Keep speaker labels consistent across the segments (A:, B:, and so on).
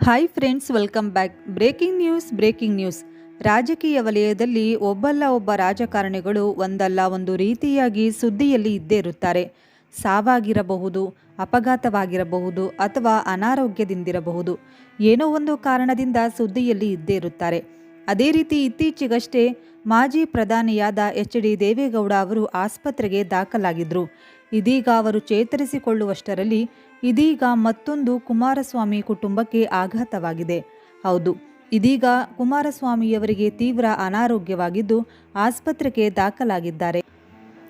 A: Hi friends welcome back breaking news breaking news ರಾಜಕೀಯ ವಲಯದಲ್ಲಿ ಒಬ್ಬಲ್ಲ ಒಬ್ಬ ರಾಜಕಾರಣಿಗಳು ಒಂದಲ್ಲ ಒಂದು ರೀತಿಯಾಗಿ ಸುದ್ದಿಯಲ್ಲಿ ಇದ್ದೇ ಇರುತ್ತಾರೆ. ಸಾವಾಗಿರಬಹುದು, ಅಪಘಾತವಾಗಿರಬಹುದು ಅಥವಾ ಅನಾರೋಗ್ಯದಿಂದಿರಬಹುದು. ಏನೋ ಒಂದು ಕಾರಣದಿಂದ ಸುದ್ದಿಯಲ್ಲಿ ಇದ್ದೇ ಇರುತ್ತಾರೆ. ಅದೇ ರೀತಿ ಇತ್ತೀಚೆಗಷ್ಟೇ ಮಾಜಿ ಪ್ರಧಾನಿಯಾದ ಎಚ್ ಡಿ ದೇವೇಗೌಡ ಅವರು ಆಸ್ಪತ್ರೆಗೆ ದಾಖಲಾಗಿದ್ದರು ಇದೀಗ ಅವರು ಚೇತರಿಸಿಕೊಳ್ಳುವಷ್ಟರಲ್ಲಿ ಇದೀಗ ಮತ್ತೊಂದು ಕುಮಾರಸ್ವಾಮಿ ಕುಟುಂಬಕ್ಕೆ ಆಘಾತವಾಗಿದೆ. ಹೌದು, ಇದೀಗ ಕುಮಾರಸ್ವಾಮಿಯವರಿಗೆ ತೀವ್ರ ಅನಾರೋಗ್ಯವಾಗಿದ್ದು ಆಸ್ಪತ್ರೆಗೆ ದಾಖಲಾಗಿದ್ದಾರೆ.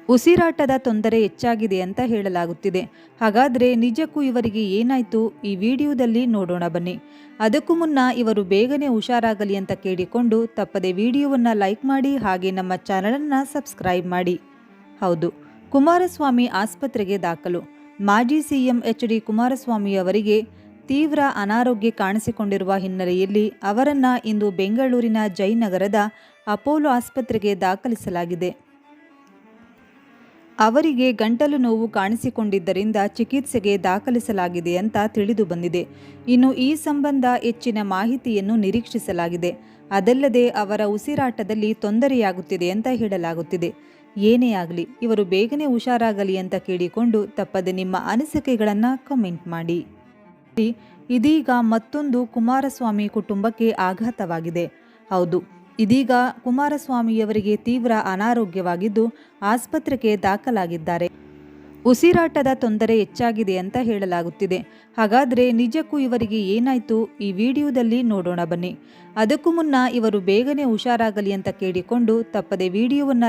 A: ಉಸಿರಾಟದ ತೊಂದರೆ ಹೆಚ್ಚಾಗಿದೆ ಅಂತ ಹೇಳಲಾಗುತ್ತಿದೆ. ಹಾಗಾದರೆ ನಿಜಕ್ಕೂ ಇವರಿಗೆ ಏನಾಯಿತು? ಈ ವಿಡಿಯೋದಲ್ಲಿ ನೋಡೋಣ ಬನ್ನಿ. ಅದಕ್ಕೂ ಮುನ್ನ ಇವರು ಬೇಗನೆ ಹುಷಾರಾಗಲಿ ಅಂತ ಕೇಳಿಕೊಂಡು ತಪ್ಪದೆ ವಿಡಿಯೋವನ್ನು ಲೈಕ್ ಮಾಡಿ ಹಾಗೆ ನಮ್ಮ ಚಾನಲನ್ನು ಸಬ್ಸ್ಕ್ರೈಬ್ ಮಾಡಿ. ಹೌದು, ಕುಮಾರಸ್ವಾಮಿ ಆಸ್ಪತ್ರೆಗೆ ದಾಖಲು. ಮಾಜಿ ಸಿಎಂ ಎಚ್ ಡಿ ಕುಮಾರಸ್ವಾಮಿ ಅವರಿಗೆ ತೀವ್ರ ಅನಾರೋಗ್ಯ ಕಾಣಿಸಿಕೊಂಡಿರುವ ಹಿನ್ನೆಲೆಯಲ್ಲಿ ಅವರನ್ನು ಇಂದು ಬೆಂಗಳೂರಿನ ಜಯನಗರದ ಅಪೋಲೋ ಆಸ್ಪತ್ರೆಗೆ ದಾಖಲಿಸಲಾಗಿದೆ. ಅವರಿಗೆ ಗಂಟಲು ನೋವು ಕಾಣಿಸಿಕೊಂಡಿದ್ದರಿಂದ ಚಿಕಿತ್ಸೆಗೆ ದಾಖಲಿಸಲಾಗಿದೆ ಅಂತ ತಿಳಿದು ಬಂದಿದೆ. ಇನ್ನು ಈ ಸಂಬಂಧ ಹೆಚ್ಚಿನ ಮಾಹಿತಿಯನ್ನು ನಿರೀಕ್ಷಿಸಲಾಗಿದೆ. ಅದಲ್ಲದೆ ಅವರ ಉಸಿರಾಟದಲ್ಲಿ ತೊಂದರೆಯಾಗುತ್ತಿದೆ ಅಂತ ಹೇಳಲಾಗುತ್ತಿದೆ. ಏನೇ ಆಗಲಿ, ಇವರು ಬೇಗನೆ ಹುಷಾರಾಗಲಿ ಅಂತ ಕೇಳಿಕೊಂಡು ತಪ್ಪದೆ ನಿಮ್ಮ ಅನಿಸಿಕೆಗಳನ್ನು ಕಮೆಂಟ್ ಮಾಡಿ. ಇದೀಗ ಮತ್ತೊಂದು ಕುಮಾರಸ್ವಾಮಿ ಕುಟುಂಬಕ್ಕೆ ಆಘಾತವಾಗಿದೆ. ಹೌದು ಇದೀಗ ಕುಮಾರಸ್ವಾಮಿಯವರಿಗೆ ತೀವ್ರ ಅನಾರೋಗ್ಯವಾಗಿದ್ದು ಆಸ್ಪತ್ರೆಗೆ ದಾಖಲಾಗಿದ್ದಾರೆ. ಉಸಿರಾಟದ ತೊಂದರೆ ಹೆಚ್ಚಾಗಿದೆ ಅಂತ ಹೇಳಲಾಗುತ್ತಿದೆ. ಹಾಗಾದರೆ ನಿಜಕ್ಕೂ ಇವರಿಗೆ ಏನಾಯಿತು? ಈ ವಿಡಿಯೋದಲ್ಲಿ ನೋಡೋಣ ಬನ್ನಿ. ಅದಕ್ಕೂ ಮುನ್ನ ಇವರು ಬೇಗನೆ ಹುಷಾರಾಗಲಿ ಅಂತ ಕೇಳಿಕೊಂಡು ತಪ್ಪದೆ ವಿಡಿಯೋವನ್ನು